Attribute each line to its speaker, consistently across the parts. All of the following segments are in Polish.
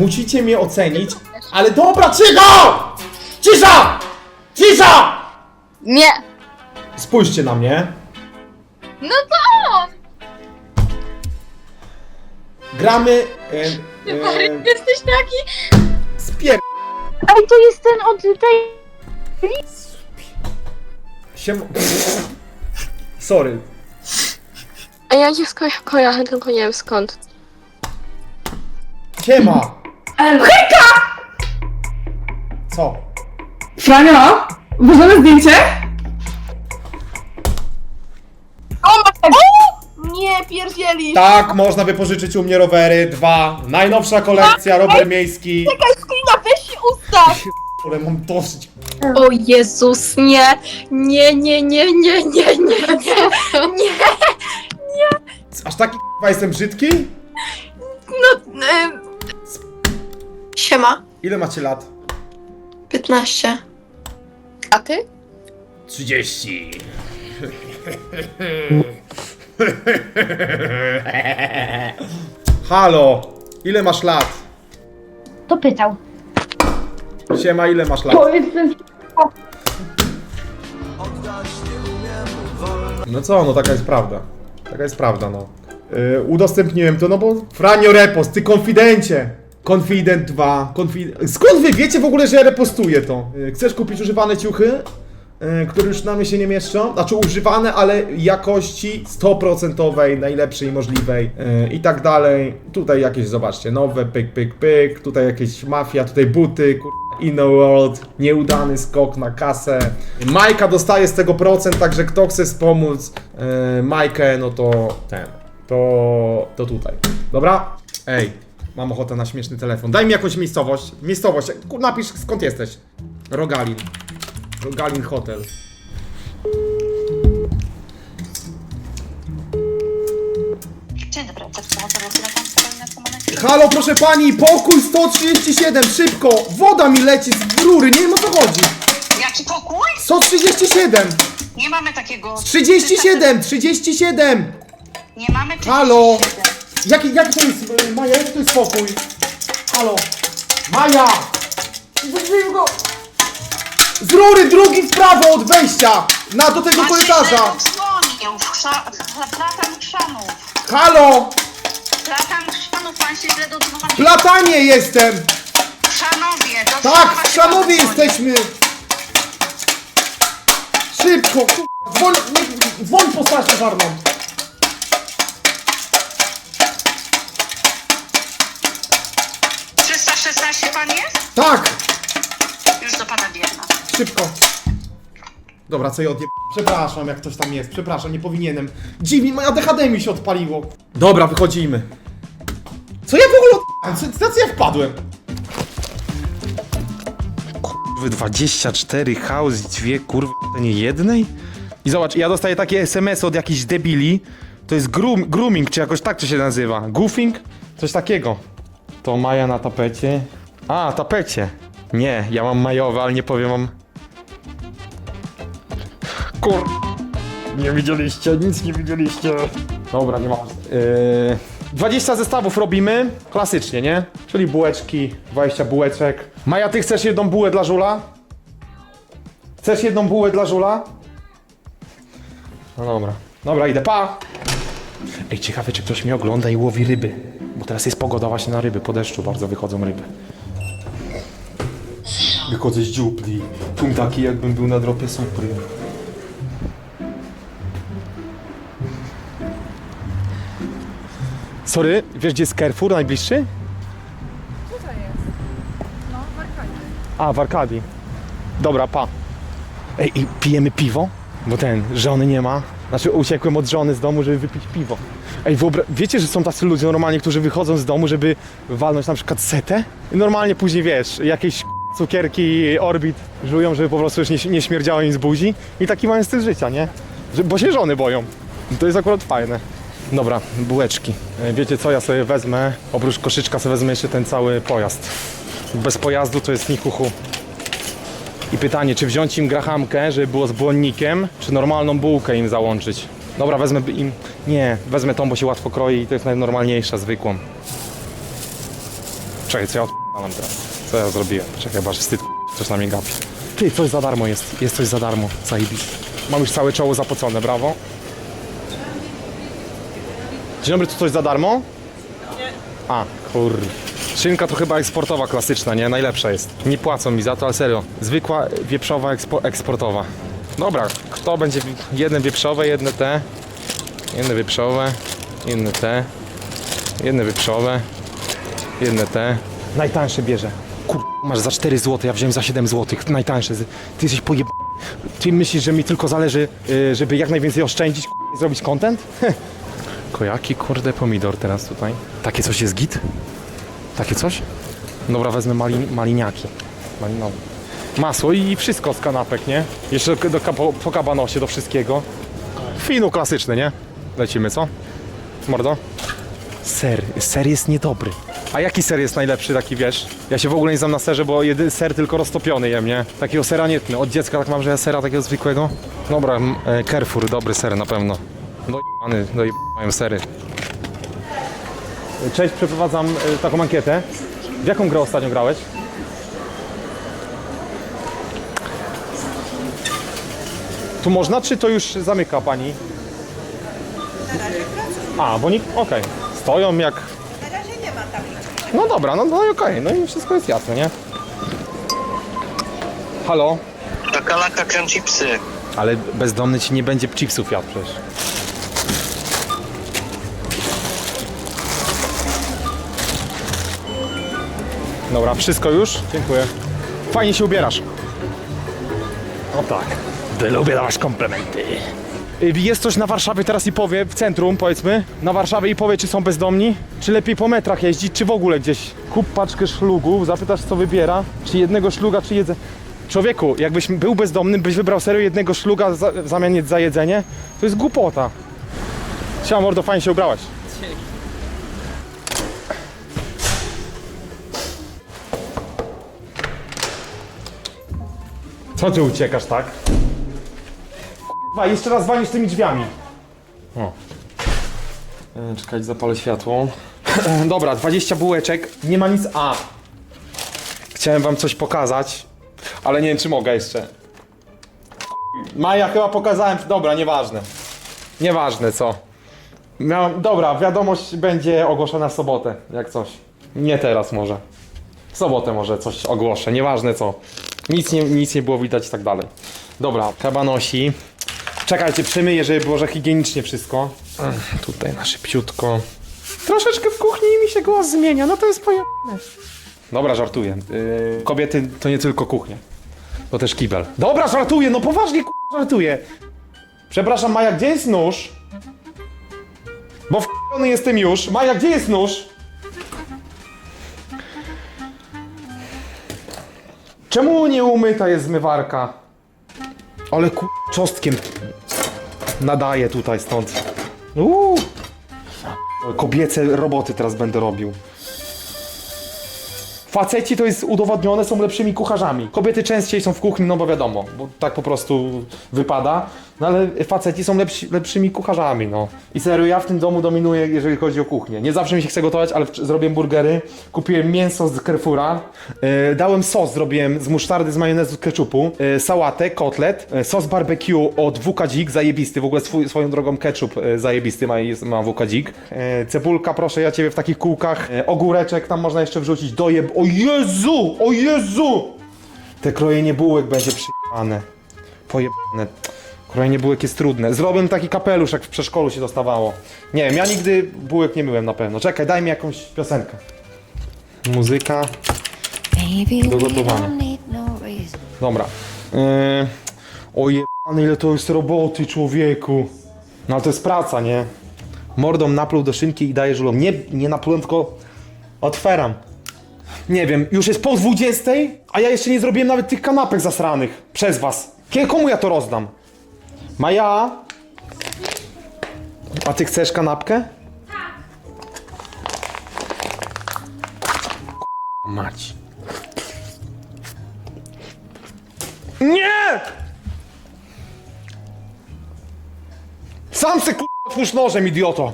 Speaker 1: Musicie mnie ocenić, ale dobra, cicho! Cisza! Cisza!
Speaker 2: Nie!
Speaker 1: Spójrzcie na mnie.
Speaker 2: No to!
Speaker 1: Gramy... E, e,
Speaker 2: Jesteś taki...
Speaker 1: spier...
Speaker 3: Ej, to jest ten od tej...
Speaker 1: Siem... Sorry.
Speaker 4: A ja cię sko- kojarzę, tylko nie wiem skąd.
Speaker 1: Siema!
Speaker 5: Hejka!
Speaker 1: Co?
Speaker 5: Franio, możemy zdjęcie?
Speaker 6: Nie, pierdzielisz!
Speaker 1: Tak, można wypożyczyć u mnie rowery. Dwa. Najnowsza kolekcja, rower miejski.
Speaker 6: Screena, weź się ustaw!
Speaker 1: Ale mam dosyć.
Speaker 4: O Jezus, nie! Nie, nie, nie, nie, nie, nie, nie, nie!
Speaker 1: Aż taki k***a jestem brzydki?
Speaker 4: No, em,
Speaker 6: Siema.
Speaker 1: Ile macie lat?
Speaker 6: 15.
Speaker 2: A ty?
Speaker 1: 30. Halo, ile masz lat?
Speaker 3: To pytał.
Speaker 1: Siema, ile masz lat?
Speaker 5: To jest ten...
Speaker 1: No co, no taka jest prawda. Taka jest prawda, no. Yy, udostępniłem to, no bo Franio Repost, ty konfidencie! Confident 2, konfident... Skąd wy wiecie w ogóle, że ja repostuję to? Yy, chcesz kupić używane ciuchy, yy, które już na mnie się nie mieszczą? Znaczy używane, ale jakości 100% najlepszej możliwej yy, i tak dalej. Tutaj jakieś, zobaczcie, nowe, pyk, pyk, pyk, tutaj jakieś mafia, tutaj buty, kur... Inno World, nieudany skok na kasę. Majka dostaje z tego procent, także kto chce wspomóc yy, Majkę, no to ten, to, to tutaj. Dobra? Ej, mam ochotę na śmieszny telefon. Daj mi jakąś miejscowość. Miejscowość, kur- napisz skąd jesteś. Rogalin. Rogalin Hotel.
Speaker 7: Dzień dobry, to jest pomoc telefon na komunikacji.
Speaker 1: Halo, proszę pani, pokój 137, szybko! Woda mi leci z rury, nie wiem o co chodzi.
Speaker 7: Jaki pokój?
Speaker 1: 137!
Speaker 7: Nie mamy takiego.
Speaker 1: 37, 37!
Speaker 7: Nie mamy 37.
Speaker 1: Jaki, jaki to jest, y, Maja, jaki to jest spokój? Halo? Maja! Wyzwij go! Z rury drugi w prawo od wejścia! Na, do tego korytarza!
Speaker 7: Platan chrzanów.
Speaker 1: Halo!
Speaker 7: Platan chrzanów, pan się źle dodzwonił.
Speaker 1: Platanie jestem!
Speaker 7: Chrzanowie, do
Speaker 1: Tak, w Szanowie jesteśmy! Szybko! ku- Dzwoń, nie, dzwoń po straż pożarną!
Speaker 7: Tak. 316 pan jest?
Speaker 1: Tak!
Speaker 7: Już do pana bierna.
Speaker 1: Szybko. Dobra, co ja odje... Przepraszam, jak ktoś tam jest. Przepraszam, nie powinienem. Dziwnie, moja DHD mi się odpaliło. Dobra, wychodzimy. Co ja w ogóle od... Co, na co ja wpadłem?
Speaker 8: Kurwy 24 house, dwie kurwy nie jednej? I zobacz, ja dostaję takie SMS od jakichś debili. To jest groom, grooming, czy jakoś tak to się nazywa. Goofing? Coś takiego. To Maja na tapecie. A, tapecie. Nie, ja mam majowe, ale nie powiem wam. Kur... Nie widzieliście, nic nie widzieliście. Dobra, nie ma. Yy, 20 zestawów robimy, klasycznie, nie? Czyli bułeczki, 20 bułeczek. Maja, ty chcesz jedną bułę dla żula? Chcesz jedną bułę dla żula? No dobra. Dobra, idę, pa! Ej, ciekawe, czy ktoś mnie ogląda i łowi ryby. Bo teraz jest pogoda właśnie na ryby, po deszczu bardzo wychodzą ryby. Wychodzę z dziupli. Tum taki, jakbym był na dropie supry. Sorry, wiesz gdzie jest Carrefour najbliższy? A, w Arkadii. Dobra, pa. Ej, i pijemy piwo? Bo ten, żony nie ma. Znaczy, uciekłem od żony z domu, żeby wypić piwo. Ej, wyobra- wiecie, że są tacy ludzie normalnie, którzy wychodzą z domu, żeby walnąć na przykład setę? I normalnie później, wiesz, jakieś cukierki Orbit żują, żeby po prostu już nie, nie śmierdziało im z buzi. I taki mają styl życia, nie? Że, bo się żony boją. To jest akurat fajne. Dobra, bułeczki. E, Wiecie co, ja sobie wezmę, oprócz koszyczka sobie wezmę jeszcze ten cały pojazd. Bez pojazdu to jest nikuchu. I pytanie, czy wziąć im grahamkę, żeby było z błonnikiem, czy normalną bułkę im załączyć? Dobra, wezmę im... Nie, wezmę tą, bo się łatwo kroi i to jest najnormalniejsza, zwykłą.
Speaker 1: Czekaj, co ja odpalam teraz? Co ja zrobiłem? Czekaj, bo aż wstyd, coś na mnie gapi. Ty, coś za darmo jest. Jest coś za darmo. Zajebiście. Mam już całe czoło zapocone, brawo. Dzień dobry, tu coś za darmo? Nie. A, kur... Szynka to chyba eksportowa klasyczna, nie? Najlepsza jest. Nie płacą mi za to, ale serio. Zwykła wieprzowa ekspo eksportowa. Dobra, kto będzie... Jedne wieprzowe, jedne te. Jedne wieprzowe, jedne te. Jedne wieprzowe, jedne te. Najtańsze bierze. Kur... Masz za 4 zł, ja wziąłem za 7 zł. Najtańsze. Ty jesteś pojeb... Ty myślisz, że mi tylko zależy, y, żeby jak najwięcej oszczędzić kur... i zrobić content? Kojaki, kurde, pomidor teraz tutaj. Takie coś jest git? Takie coś? Dobra, wezmę mali, maliniaki. Malinowe. Masło i wszystko z kanapek, nie? Jeszcze do, po, po kabanosie, do wszystkiego. Finu klasyczny, nie? Lecimy, co? Mordo? Ser. Ser jest niedobry. A jaki ser jest najlepszy, taki wiesz? Ja się w ogóle nie znam na serze, bo jedy, ser tylko roztopiony jem, nie? Takiego sera nie tnę. Od dziecka tak mam, że ja sera takiego zwykłego. Dobra, e, Carrefour, dobry ser na pewno. No jebany, no mają sery. Cześć, przeprowadzam e, taką ankietę. W jaką grę ostatnio grałeś? Tu można, czy to już zamyka pani? A, bo nikt, okej. Stoją jak... Na razie nie ma tabliczki. No dobra, no, no i okej, no i wszystko jest jasne, nie? Halo?
Speaker 9: Czakalaka krem chipsy.
Speaker 1: Ale bezdomny ci nie będzie chipsów jadł przecież. Dobra, wszystko już? Dziękuję. Fajnie się ubierasz. O tak. Lubię dawać komplementy. Y, Jest coś na Warszawie teraz i powie, w centrum powiedzmy, na Warszawie i powie, czy są bezdomni, czy lepiej po metrach jeździć, czy w ogóle gdzieś. Kup paczkę szlugów, zapytasz co wybiera, czy jednego szluga, czy jedzenie. Człowieku, jakbyś był bezdomny, byś wybrał serio jednego szluga za, w zamian za jedzenie, to jest głupota. Siema mordo, fajnie się ubrałaś. Co ty uciekasz, tak? Kurwa, jeszcze raz walisz tymi drzwiami. O. E, zapalę światło. Dobra, 20 bułeczek. Nie ma nic. A. Chciałem wam coś pokazać, ale nie wiem, czy mogę jeszcze. Maja, chyba pokazałem. Dobra, nieważne. Nieważne, co. Miałem, dobra, wiadomość będzie ogłoszona w sobotę, jak coś. Nie teraz może. W sobotę może coś ogłoszę, nieważne co. Nic nie, nic nie było widać i tak dalej. Dobra, kabanosi. Czekajcie, przemyję, żeby było że higienicznie wszystko. Ech, tutaj na szybciutko. Troszeczkę w kuchni mi się głos zmienia, no to jest pojemne. Dobra, żartuję. Yy, kobiety to nie tylko kuchnia. To też kibel. Dobra, żartuję, no poważnie k***, żartuję. Przepraszam, Maja, gdzie jest nóż? Bo w jestem już. Maja, gdzie jest nóż? Czemu nie umyta jest zmywarka? Ale ku... czostkiem tutaj stąd. Uuu. Kobiece roboty teraz będę robił. Faceci to jest udowodnione, są lepszymi kucharzami. Kobiety częściej są w kuchni, no bo wiadomo, bo tak po prostu wypada. No ale faceci są lepsi, lepszymi kucharzami, no. I serio, ja w tym domu dominuję, jeżeli chodzi o kuchnię. Nie zawsze mi się chce gotować, ale zrobiłem burgery, kupiłem mięso z Carrefoura, e, dałem sos, zrobiłem z musztardy, z majonezu, z ketchupu, e, sałatę, kotlet, e, sos barbecue od WK Dzik, zajebisty, w ogóle swój, swoją drogą ketchup e, zajebisty ma, ma. E, cebulka, proszę ja ciebie w takich kółkach, e, ogóreczek tam można jeszcze wrzucić, dojeb... O Jezu! O Jezu! Te krojenie bułek będzie przyjebane. Pojebane. Krojenie bułek jest trudne. Zrobię taki kapelusz, jak w przedszkolu się dostawało. Nie wiem, ja nigdy bułek nie myłem na pewno. Czekaj, daj mi jakąś piosenkę. Muzyka. Do gotowania. Dobra. Yy... Ojebane, ile to jest roboty, człowieku. No ale to jest praca, nie? Mordą napluł do szynki i daję żulom. Nie, nie naplułem, tylko otwieram. Nie wiem, już jest po 20, a ja jeszcze nie zrobiłem nawet tych kanapek zasranych. Przez was. Kiedy, komu ja to rozdam? Maja? A ty chcesz kanapkę? Mać. Nie! Sam se k***a otwórz nożem, idioto!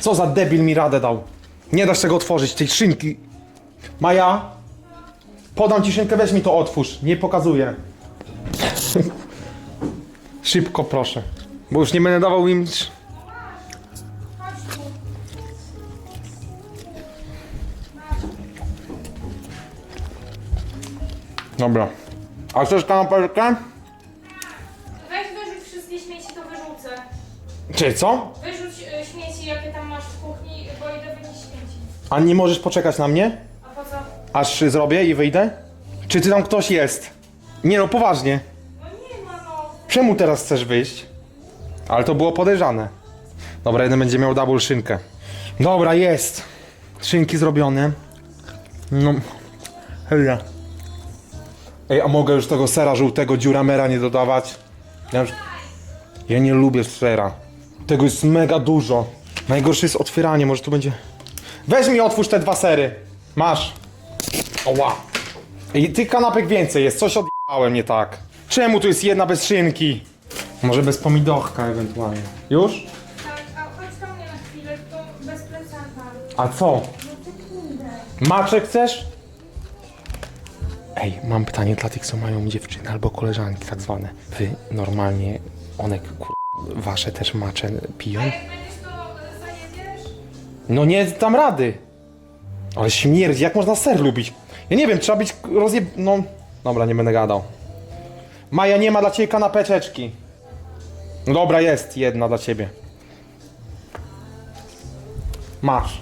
Speaker 1: Co za debil mi radę dał. Nie dasz tego otworzyć, tej szynki. Maja, podam ci szynkę, weź mi to otwórz. Nie pokazuję. Szybko, proszę. Bo już nie będę dawał im... Dobra. A chcesz kanapelkę?
Speaker 8: Weź wyrzuć wszystkie śmieci, to wyrzucę.
Speaker 1: Czy co?
Speaker 8: Wyrzuć y, śmieci, jakie tam masz w kuchni, bo idę wynieść śmieci.
Speaker 1: A nie możesz poczekać na mnie?
Speaker 8: A po co?
Speaker 1: Aż zrobię i wyjdę? Czy ty tam ktoś jest? Nie no, poważnie.
Speaker 8: No nie ma no.
Speaker 1: Czemu teraz chcesz wyjść? Ale to było podejrzane. Dobra, jeden będzie miał double szynkę. Dobra, jest. Szynki zrobione. No. Hej. Ej, a mogę już tego sera żółtego dziuramera nie dodawać? Ja, już... ja nie lubię sera. Tego jest mega dużo. Najgorsze jest otwieranie, może tu będzie... Weź mi otwórz te dwa sery. Masz. Oła. I tych kanapek więcej jest, coś odjebałem nie tak. Czemu tu jest jedna bez szynki? Może bez pomidorka ewentualnie. Już?
Speaker 8: Tak, a chodź do mnie na chwilę, to bez plecaka.
Speaker 1: A co? Maczek chcesz? Ej, mam pytanie dla tych, co mają dziewczyny albo koleżanki tak zwane. Wy normalnie, one kur... wasze też macze piją?
Speaker 8: Jak to y, zajedziesz?
Speaker 1: No nie dam rady. Ale śmierdzi, jak można ser lubić? Ja nie wiem, trzeba być rozjeb... No, dobra, nie będę gadał. Maja, nie ma dla ciebie kanapeczeczki. No Dobra, jest jedna dla ciebie. Masz.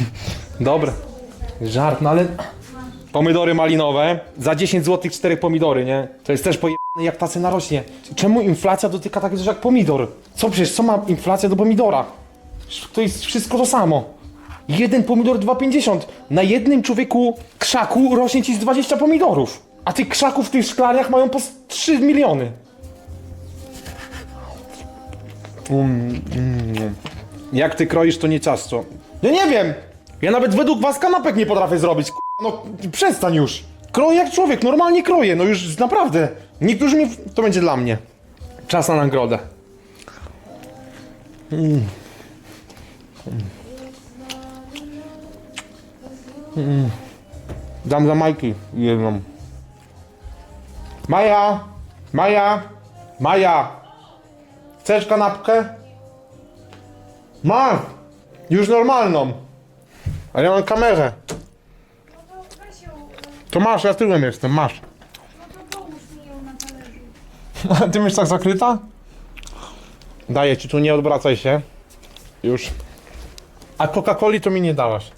Speaker 1: Dobra. Żart, no ale... Pomidory malinowe. Za 10 zł 4 pomidory, nie? To jest też pojebane jak ta cena rośnie. Czemu inflacja dotyka takich rzeczy jak pomidor? Co przecież, co ma inflacja do pomidora? To jest wszystko to samo. Jeden pomidor 2,50. Na jednym człowieku krzaku rośnie ci z 20 pomidorów. A tych krzaków w tych szklaniach mają po 3 miliony. Mm, mm. Jak ty kroisz, to nie ciasto. Ja nie wiem. Ja nawet według was kanapek nie potrafię zrobić. k***a, No przestań już. Kroję jak człowiek, normalnie kroję. No już naprawdę. Niektórzy mi... To będzie dla mnie. Czas na nagrodę. Mm. Mm. Dam dla Majki jedną. Maja! Maja! Maja! Chcesz kanapkę? Mam! Już normalną. Ale ja mam kamerę. To masz, ja tyłem jestem, masz. A ty myślisz tak zakryta? Daję ci tu, nie odwracaj się. Już. A Coca-Coli to mi nie dałaś.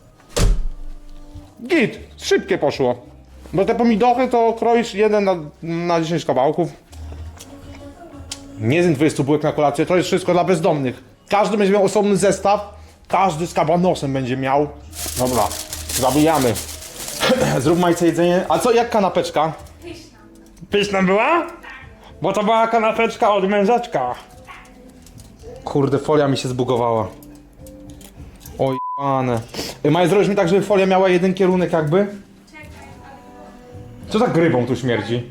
Speaker 1: Git, szybkie poszło. Bo te pomidory to kroisz jeden na, na 10 kawałków. Nie zjem 20 bułek na kolację, to jest wszystko dla bezdomnych. Każdy będzie miał osobny zestaw. Każdy z kabanosem będzie miał. Dobra, zabijamy. Zrób majce jedzenie. A co, jak kanapeczka? Pyszna. Pyszna była? Bo to była kanapeczka od mężaczka. Kurde, folia mi się zbugowała. Oj, pane. Maja, zrobisz mi tak, żeby folia miała jeden kierunek jakby? Co tak rybą tu śmierdzi?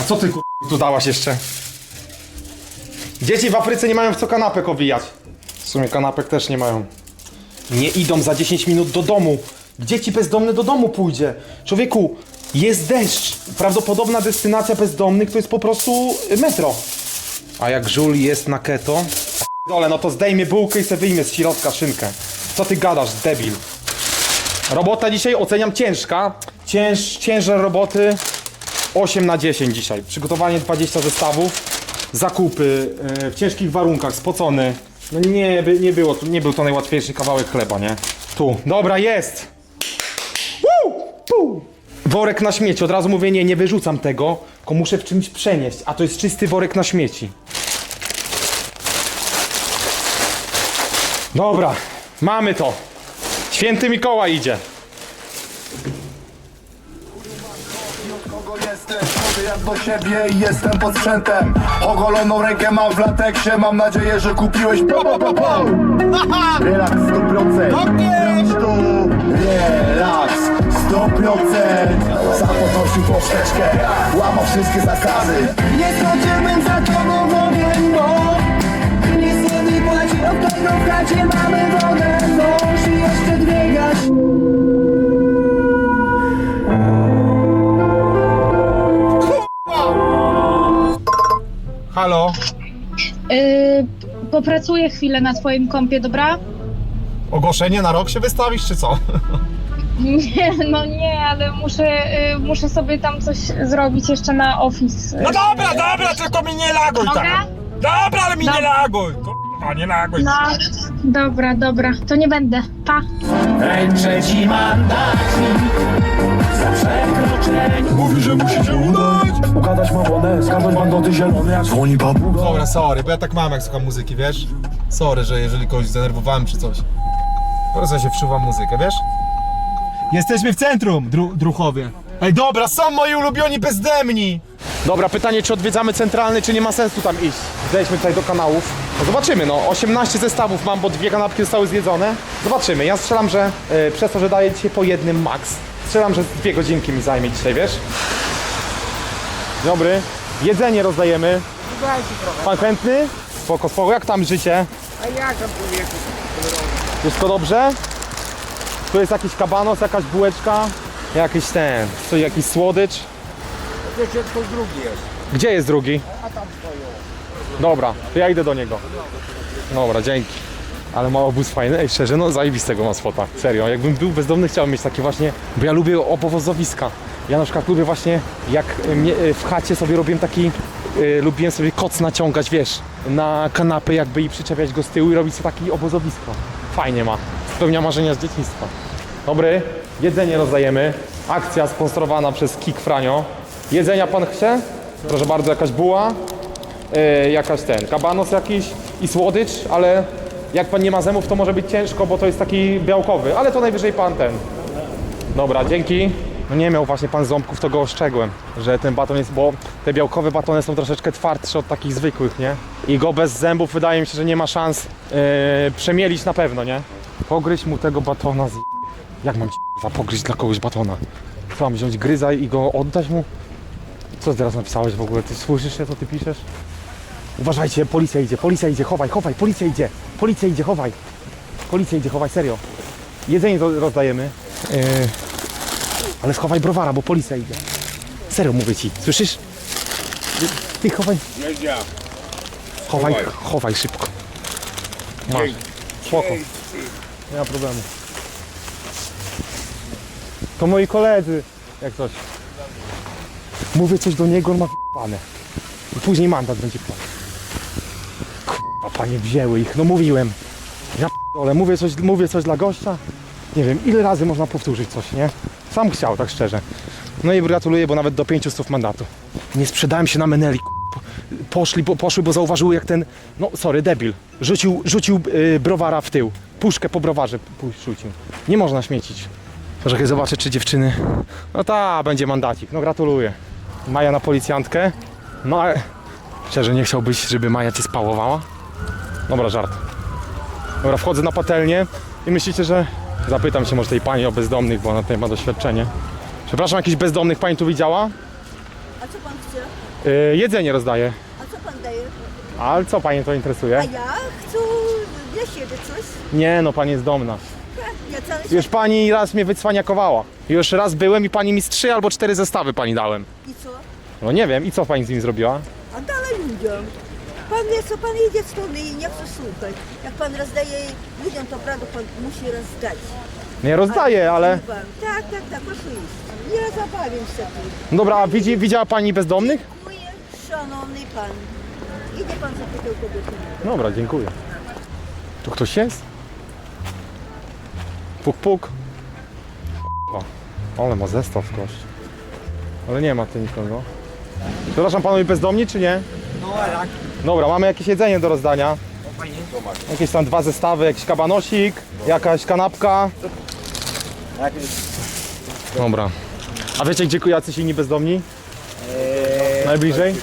Speaker 1: A co ty kur... tu dałaś jeszcze? Dzieci w Afryce nie mają w co kanapek owijać. W sumie kanapek też nie mają. Nie idą za 10 minut do domu. Dzieci bezdomne do domu pójdzie. Człowieku, jest deszcz. Prawdopodobna destynacja bezdomnych to jest po prostu metro. A jak żul jest na keto? Dole, no to zdejmie bułkę i se wyjmie z środka szynkę. Co ty gadasz, debil? Robota dzisiaj oceniam ciężka. Cięż, ciężar roboty 8 na 10 dzisiaj. Przygotowanie 20 zestawów. Zakupy e, w ciężkich warunkach, spocony. No nie, nie było, nie był to najłatwiejszy kawałek chleba, nie? Tu. Dobra, jest! Woo! Worek na śmieci. Od razu mówię, nie, nie wyrzucam tego, tylko muszę w czymś przenieść, a to jest czysty worek na śmieci. Dobra, mamy to. Święty Mikołaj idzie.
Speaker 10: kogo jestem Mówię jak do siebie i jestem pod sprzętem Ogoloną rękę mam w lateksie Mam nadzieję, że kupiłeś po, po, po, po. Relaks 100% Sprawdź tu Relaks 100% Sam podnosił poprzeczkę Łamał wszystkie zakazy Nie schodzimy za tobą w ogień, bo chacie mamy wodę, mąż i jeszcze dwie gaś
Speaker 11: Halo?
Speaker 2: Yy, popracuję chwilę na twoim kompie, dobra?
Speaker 11: Ogłoszenie na rok się wystawisz, czy co?
Speaker 2: Nie, no nie, ale muszę, y, muszę sobie tam coś zrobić jeszcze na office.
Speaker 1: No dobra, dobra, tylko mi nie laguj
Speaker 2: Mogę?
Speaker 1: tak. Dobra, ale mi nie laguj. Kurwa, nie laguj.
Speaker 2: No, dobra, dobra, to nie będę. Pa.
Speaker 10: Ręczę ci mandacik za przekroczenie Mówi, że musi się udać Ukazać mowonę, skazać bandoty zielone jak dzwoni papuga
Speaker 11: Dobra, sorry, bo ja tak mam jak słucham muzyki, wiesz? Sorry, że jeżeli kogoś zdenerwowałem czy coś. Po prostu się wczuwam muzykę, wiesz? Jesteśmy w centrum, dru Druchowie. Ej, dobra, są moi ulubioni bezdemni!
Speaker 1: Dobra, pytanie, czy odwiedzamy centralny, czy nie ma sensu tam iść? Zejdźmy tutaj do kanałów. No zobaczymy, no. 18 zestawów mam, bo dwie kanapki zostały zjedzone. Zobaczymy. Ja strzelam, że e, przez to, że daję dzisiaj po jednym max, strzelam, że dwie godzinki mi zajmie dzisiaj, wiesz? Dobry. Jedzenie rozdajemy. Pan chętny? Spoko, spoko. Jak tam życie? A jak tam Wszystko dobrze? Tu jest jakiś kabanos, jakaś bułeczka, jakiś ten, co, jakiś słodycz. Gdzie jest drugi? Dobra, to ja idę do niego. Dobra, dzięki. Ale ma obóz fajny, ej szczerze, no zajebistego ma spota. Serio, jakbym był bezdomny, chciałbym mieć takie właśnie, bo ja lubię obozowiska. Ja na przykład lubię właśnie, jak y, w chacie sobie robiłem taki, y, lubiłem sobie koc naciągać, wiesz, na kanapę jakby i przyczepiać go z tyłu i robić sobie takie obozowisko. Fajnie ma. Spełnia marzenia z dzieciństwa. Dobry, jedzenie rozdajemy. Akcja sponsorowana przez Kik Franio. Jedzenia pan chce? Proszę bardzo, jakaś buła, yy, jakaś ten, kabanos jakiś i słodycz, ale jak pan nie ma zębów, to może być ciężko, bo to jest taki białkowy, ale to najwyżej pan ten. Dobra, dzięki. No nie miał właśnie pan ząbków, to go ostrzegłem, że ten baton jest, bo te białkowe batony są troszeczkę twardsze od takich zwykłych, nie? I go bez zębów wydaje mi się, że nie ma szans yy, przemielić na pewno, nie? Pogryź mu tego batona z... Jak mam k***a, pogryźć dla kogoś batona? Co mam wziąć gryza i go oddać mu? Co teraz napisałeś w ogóle? Ty słyszysz się, co ty piszesz? Uważajcie, policja idzie, policja idzie, chowaj, chowaj, policja idzie, policja idzie, chowaj. Policja idzie, chowaj, serio. Jedzenie ro- rozdajemy. Yy, ale schowaj browara, bo policja idzie. Serio mówię ci, słyszysz? Ty, ty chowaj. Chowaj, chowaj szybko. Masz. Spoko. Nie ma problemu. To moi koledzy, jak coś. Mówię coś do niego, on ma p***ane. I później mandat będzie płacał. Kurwa, panie wzięły ich, no mówiłem. Ja p***ole, mówię coś, mówię coś dla gościa. Nie wiem, ile razy można powtórzyć coś, nie? Sam chciał, tak szczerze. No i gratuluję, bo nawet do 500 mandatu. Nie sprzedałem się na Meneli. Poszli, poszły, bo zauważyły jak ten, no sorry, debil, rzucił, rzucił yy, browara w tył. Puszkę po browarze rzucił. Nie można śmiecić. Poczekaj, zobaczę, czy dziewczyny... No ta, będzie mandacik, no gratuluję. Maja na policjantkę. No ale... Szczerze, nie chciałbyś, żeby Maja cię spałowała? Dobra, żart. Dobra, wchodzę na patelnię i myślicie, że... Zapytam się może tej pani o bezdomnych, bo ona tutaj ma doświadczenie. Przepraszam, jakichś bezdomnych pani tu widziała?
Speaker 12: A co pan chce?
Speaker 1: Yy, jedzenie rozdaję.
Speaker 12: A co pan daje?
Speaker 1: Ale co pani to interesuje?
Speaker 12: ja chcę dla siebie coś.
Speaker 1: Nie, no pani jest domna.
Speaker 12: Ja cały
Speaker 1: Już pani raz mnie wycwaniakowała. Już raz byłem i pani mi z trzy albo cztery zestawy pani dałem.
Speaker 12: I co?
Speaker 1: No nie wiem, i co pani z nim zrobiła?
Speaker 12: A dalej ludziom. Pan wie co, pan jedzie z tony i nie chce słuchać. Jak pan rozdaje ludziom, to prawda pan musi rozdać.
Speaker 1: Nie rozdaję, ale...
Speaker 12: Pan. Tak, tak, tak, proszę iść. Ja zabawię się tu.
Speaker 1: Dobra, a widzi, widziała pani bezdomnych?
Speaker 12: Dziękuję, szanowny pan. Idzie pan zapytał kobiety.
Speaker 1: Dobra, dziękuję. Tu ktoś jest? Puk, puk. O, ale ma zestaw gość. Ale nie ma tu nikogo. Przepraszam, panowie bezdomni, czy nie? No, jak? Dobra, mamy jakieś jedzenie do rozdania. Jakieś tam dwa zestawy, jakiś kabanosik, jakaś kanapka. Dobra. A wiecie, gdzie jacyś inni bezdomni? Najbliżej?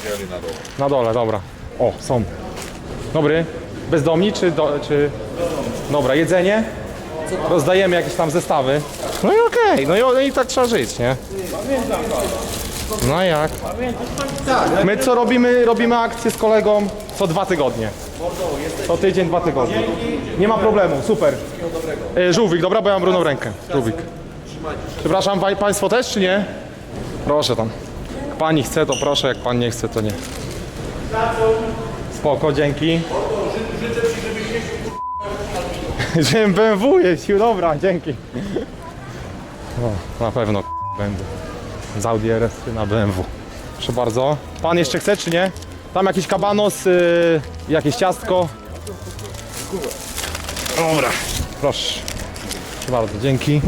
Speaker 1: Na dole, dobra. O, są. Dobry. Bezdomni czy, do, czy... Dobra, jedzenie? Rozdajemy jakieś tam zestawy. No i okej, no, i, no i tak trzeba żyć, nie? No jak? My co robimy? Robimy akcję z kolegą co dwa tygodnie. Co tydzień, dwa tygodnie. Nie ma problemu, super. E, żółwik, dobra, bo ja mam brudną rękę. Żółwik. Przepraszam, pa- państwo też, czy nie? Proszę tam. Jak pani chce, to proszę, jak pan nie chce, to nie. Spoko, dzięki. Żebym BMW jeździł, dobra, dzięki. O, na pewno będę. Z Audi RS na BMW. Proszę bardzo. Pan jeszcze chce, czy nie? Tam jakiś kabanos, yy, jakieś ciastko. Dobra, proszę. Proszę bardzo, dzięki.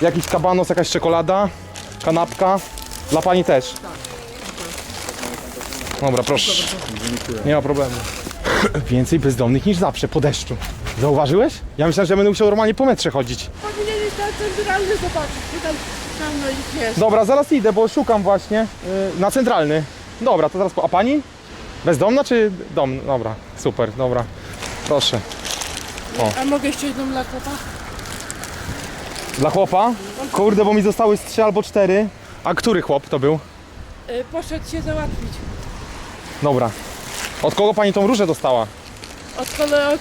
Speaker 1: Jakiś kabanos, jakaś czekolada, kanapka. Dla pani też. Dobra, proszę. Nie ma problemu. Więcej bezdomnych niż zawsze po deszczu. Zauważyłeś? Ja myślałem, że będę musiał normalnie po metrze chodzić.
Speaker 12: Powinieneś na centralny zobaczyć, czy tam jest.
Speaker 1: Dobra, zaraz idę, bo szukam właśnie yy, na centralny. Dobra, to zaraz. po- A pani? Bezdomna czy dom? Dobra, super, dobra. Proszę.
Speaker 12: A mogę jeszcze jedną dla kota?
Speaker 1: Dla chłopa? Kurde, bo mi zostały z trzy albo cztery. A który chłop to był?
Speaker 12: Y, poszedł się załatwić.
Speaker 1: Dobra. Od kogo pani tą różę dostała?
Speaker 12: Od kolega, od,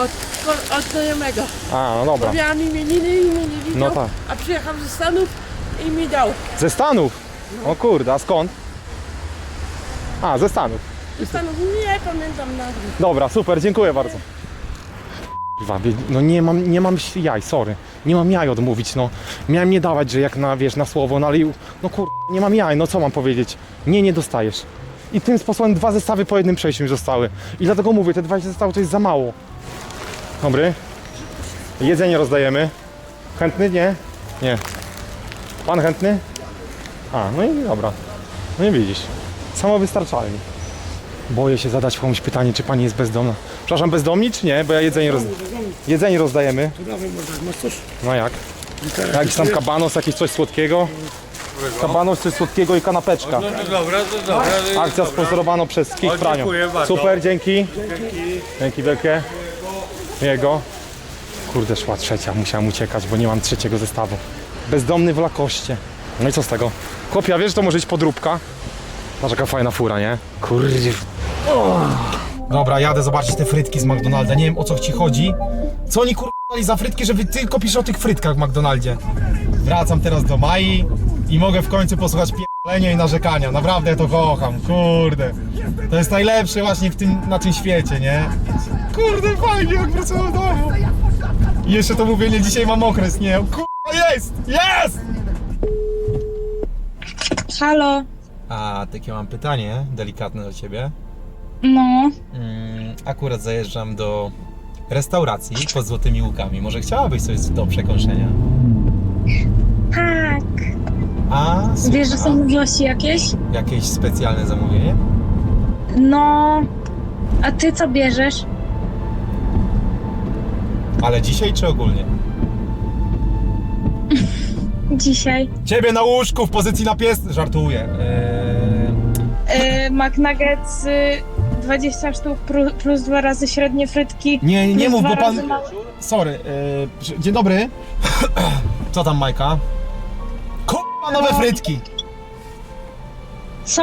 Speaker 12: od, od znajomego.
Speaker 1: A, no dobra.
Speaker 12: Miałam imieniny i mnie nie widział,
Speaker 1: No tak.
Speaker 12: a przyjechał ze Stanów i mi dał.
Speaker 1: Ze Stanów? O kurde, a skąd? A, ze Stanów.
Speaker 12: Ze Stanów nie pamiętam nazwy.
Speaker 1: Dobra, super, dziękuję bardzo. Kurwa, wie- No nie mam, nie mam jaj, sorry. Nie mam jaj odmówić, no. Miałem nie dawać, że jak na, wiesz, na słowo, no ale ju- no kur... nie mam jaj, no co mam powiedzieć? Nie, nie dostajesz. I tym sposobem dwa zestawy po jednym przejściu mi zostały. I dlatego mówię, te dwa zestawy to jest za mało. Dobry. Jedzenie rozdajemy. Chętny? Nie? Nie. Pan chętny? A, no i dobra. No i widzisz. Samowystarczalni. Boję się zadać komuś pytanie, czy pani jest bezdomna. Przepraszam, bezdomni czy nie? Bo ja jedzenie, roz... jedzenie rozdajemy. No jak? Jakiś tam kabanos, jakieś coś słodkiego. Kabanos, coś słodkiego i kanapeczka.
Speaker 9: Dobra, to dobra.
Speaker 1: Akcja sponsorowana przez Kik Franio.
Speaker 9: dziękuję bardzo.
Speaker 1: Super, dzięki. Dzięki wielkie. Jego. Kurde, szła trzecia, musiałem uciekać, bo nie mam trzeciego zestawu. Bezdomny w Lakoście. No i co z tego? Chłopia, wiesz, że to może być podróbka? Patrz jaka fajna fura, nie? Kurde. Dobra, jadę zobaczyć te frytki z McDonalda. Nie wiem o co ci chodzi. Co oni dali za frytki, że wy tylko piszą o tych frytkach w McDonaldzie. Wracam teraz do Mai i mogę w końcu posłuchać pierdolenia i narzekania. Naprawdę to kocham, kurde. To jest najlepsze właśnie w tym, na tym świecie, nie? Kurde, fajnie jak wrócę do domu. I jeszcze to mówienie, dzisiaj mam okres, nie? Kurwa, jest! Jest!
Speaker 2: Halo?
Speaker 13: A takie mam pytanie delikatne do ciebie.
Speaker 2: No,
Speaker 13: Mm, akurat zajeżdżam do restauracji pod Złotymi Łukami. Może chciałabyś coś do przekąszenia?
Speaker 2: tak.
Speaker 13: A,
Speaker 2: Wiesz, że są możliwości jakieś?
Speaker 13: Jakieś specjalne zamówienie?
Speaker 2: No, a ty co bierzesz?
Speaker 13: Ale dzisiaj czy ogólnie?
Speaker 2: Dzisiaj.
Speaker 1: Ciebie na łóżku w pozycji na pies... Żartuję. Eee...
Speaker 2: Yy, McNuggets y, 20 sztuk pru- plus dwa razy średnie frytki.
Speaker 1: Nie, nie
Speaker 2: plus
Speaker 1: mów,
Speaker 2: dwa
Speaker 1: bo pan...
Speaker 2: razy małe-
Speaker 1: Sorry, eee, dzień dobry. Co tam, Majka? Kurwa, nowe frytki!
Speaker 2: Co?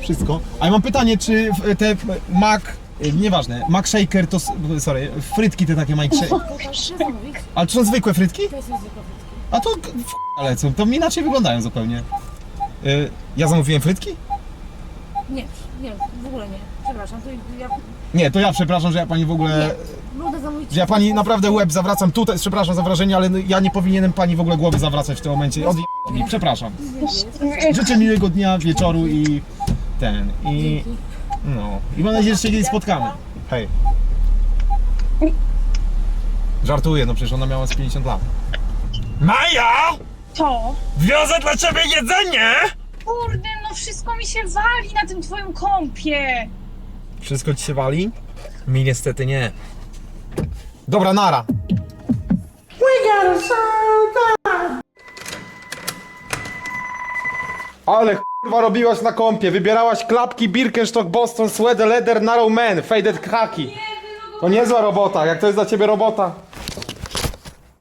Speaker 1: Wszystko. A ja mam pytanie, czy w- te Mac... e, Nieważne, Mac Shaker to... s- Sorry, frytki te takie Mac Shaker... Ale to są zwykłe frytki? A to... f- Ale co, to inaczej wyglądają zupełnie. E, Ja zamówiłem frytki?
Speaker 8: Nie, nie, w ogóle nie. Przepraszam, to ja
Speaker 1: Nie, to ja przepraszam, że ja pani w ogóle...
Speaker 8: mogę zamówić...
Speaker 1: Że ja pani naprawdę łeb zawracam tutaj, przepraszam za wrażenie, ale no ja nie powinienem pani w ogóle głowy zawracać w tym momencie. Od... mi, przepraszam. Życzę miłego dnia, wieczoru i ten, i no, i mam nadzieję, że się kiedyś spotkamy. Hej. Żartuję, no przecież ona miała z 50 lat. Maja!
Speaker 2: To?
Speaker 1: Wiozę dla ciebie jedzenie!
Speaker 2: Kurde, no wszystko mi się wali na tym twoim kąpie.
Speaker 1: Wszystko ci się wali? Mi niestety nie. Dobra, nara. Ale kurwa robiłaś na kąpie, wybierałaś klapki Birkenstock, Boston, Sweater, Leather, Narrow Man, Faded Khaki. To niezła robota, jak to jest dla ciebie robota.